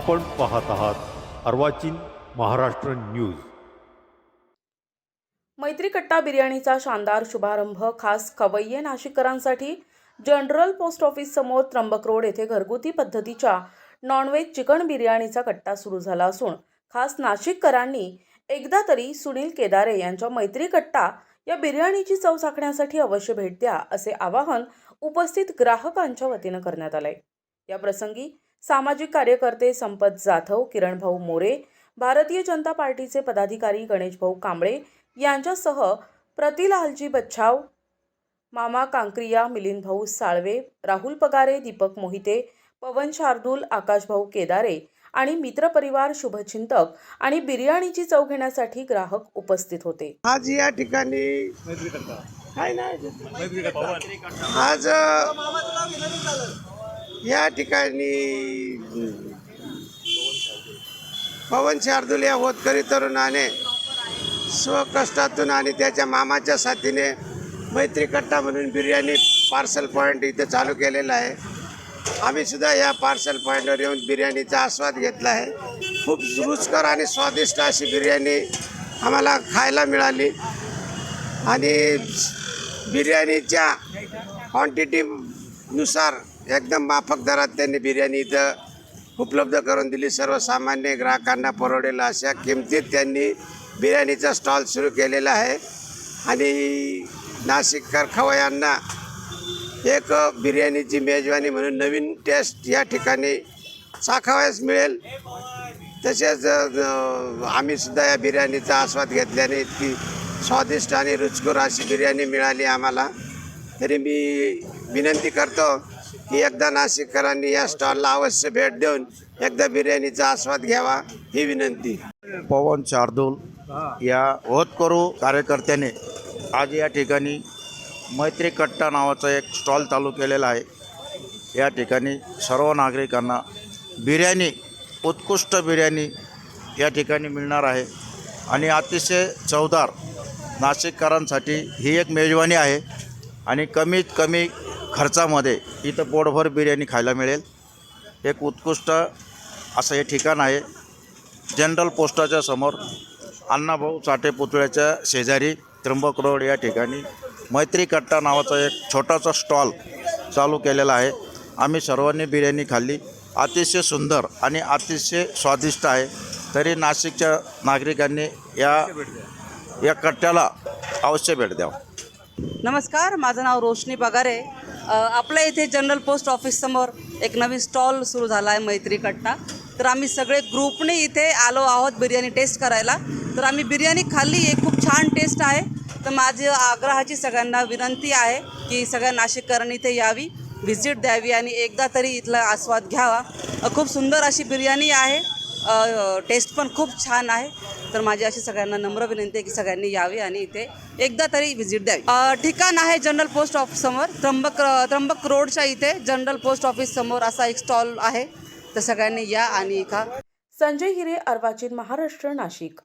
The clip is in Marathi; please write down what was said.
आपण पाहत आहात अर्वाचीन महाराष्ट्र न्यूज. मैत्री कट्टा बिर्याणीचा शानदार शुभारंभ खास खवय्ये नाशिककरांसाठी जनरल पोस्ट ऑफिस समोर त्र्यंबक रोड येथे घरगुती पद्धतीच्या नॉनव्हेज चिकन बिर्याणीचा कट्टा सुरू झाला असून खास नाशिककरांनी एकदा तरी सुनील केदारे यांच्या मैत्री कट्टा या बिर्याणीची चव चाखण्यासाठी अवश्य भेट द्या असे आवाहन उपस्थित ग्राहकांच्या वतीनं करण्यात आलंय. या प्रसंगी सामाजिक कार्यकर्ते संपत जाधव किरणभाऊ मोरे भारतीय जनता पार्टीचे पदाधिकारी गणेशभाऊ कांबळे यांच्यासह प्रतिलालजी बच्छाव मामा कांक्रिया मिलिंद भाऊ साळवे राहुल पगारे दीपक मोहिते पवन शार्दूल आकाशभाऊ केदारे आणि मित्रपरिवार शुभचिंतक आणि बिर्याणीची चव घेण्यासाठी ग्राहक उपस्थित होते. आज या ठिकाणी काय नाही. आज या ठिकाणी पवन शार्दूल या होतकरी तरुणाने स्वकष्टातून आणि त्याच्या मामाच्या साथीने मैत्री कट्टा म्हणून बिर्याणी पार्सल पॉईंट इथे चालू केलेला आहे. आम्हीसुद्धा या पार्सल पॉईंटवर येऊन बिर्याणीचा आस्वाद घेतला आहे. खूप रुचकर आणि स्वादिष्ट अशी बिर्याणी आम्हाला खायला मिळाली. आणि बिर्याणीच्या क्वांटिटीनुसार एकदम माफक दरात त्यांनी बिर्याणी इथं उपलब्ध करून दिली. सर्वसामान्य ग्राहकांना परवडेल अशा किमतीत त्यांनी बिर्याणीचा स्टॉल सुरू केलेला आहे. आणि नाशिककर खवयांना एक बिर्याणीची मेजवानी म्हणून नवीन टेस्ट या ठिकाणी चाखावयास मिळेल. तसेच आम्हीसुद्धा या बिर्याणीचा आस्वाद घेतल्याने इतकी स्वादिष्ट आणि रुचकर अशी बिर्याणी मिळाली आम्हाला. तरी मी विनंती करतो की एकदा नाशिककरांनी या स्टॉलला अवश्य भेट देऊन एकदा बिर्याणीचा आस्वाद घ्यावा ही विनंती. पवन शार्दूल या होतकरू कार्यकर्त्याने आज या ठिकाणी मैत्री कट्टा नावाचा एक स्टॉल चालू केलेला आहे. या ठिकाणी सर्व नागरिकांना बिर्याणी उत्कृष्ट बिर्याणी या ठिकाणी मिळणार आहे. आणि अतिशय चवदार नाशिककरांसाठी ही एक मेजवानी आहे. आणि कमीत कमी खर्चामध्ये इथं पोटभर बिर्याणी खायला मिळेल. एक उत्कृष्ट असं हे ठिकाण आहे. जनरल पोस्टाच्या समोर अण्णाभाऊ चाटे पुतळ्याच्या शेजारी त्र्यंबक रोड या ठिकाणी मैत्री कट्टा नावाचा एक छोटासा स्टॉल चालू केलेला आहे. आम्ही सर्वांनी बिर्याणी खाल्ली. अतिशय सुंदर आणि अतिशय स्वादिष्ट आहे. तरी नाशिकच्या नागरिकांनी या या कट्ट्याला अवश्य भेट द्यावं. नमस्कार माझं नाव रोशनी पगारे. आपल्या इथे जनरल पोस्ट ऑफिससमोर एक नवीन स्टॉल सुरू झाला आहे मैत्री कट्टा तर आम्ही सगळे ग्रुपने इथे आलो आहोत बिर्याणी टेस्ट करायला. तर आम्ही बिर्याणी खाल्ली आहे खूप छान टेस्ट आहे. तर माझी आग्रहाची सगळ्यांना विनंती आहे की सगळ्या नाशिककरांनी इथे यावी व्हिजिट द्यावी आणि एकदा तरी इथला आस्वाद घ्यावा. खूप सुंदर अशी बिर्याणी आहे. टेस्ट पण खूप छान आहे. तर माझी अशी सगळ्यांना नम्र विनंती आहे की सगळ्यांनी यावे आणि इथे एकदा तरी व्हिजिट द्यावी. ठिकाण आहे जनरल पोस्ट ऑफिस समोर. त्र्यंबक त्र्यंबक रोडच्या इथे जनरल पोस्ट ऑफिस समोर असा एक स्टॉल आहे. तर सगळ्यांनी या आणि खा संजय हिरे अर्वाचीन महाराष्ट्र नाशिक.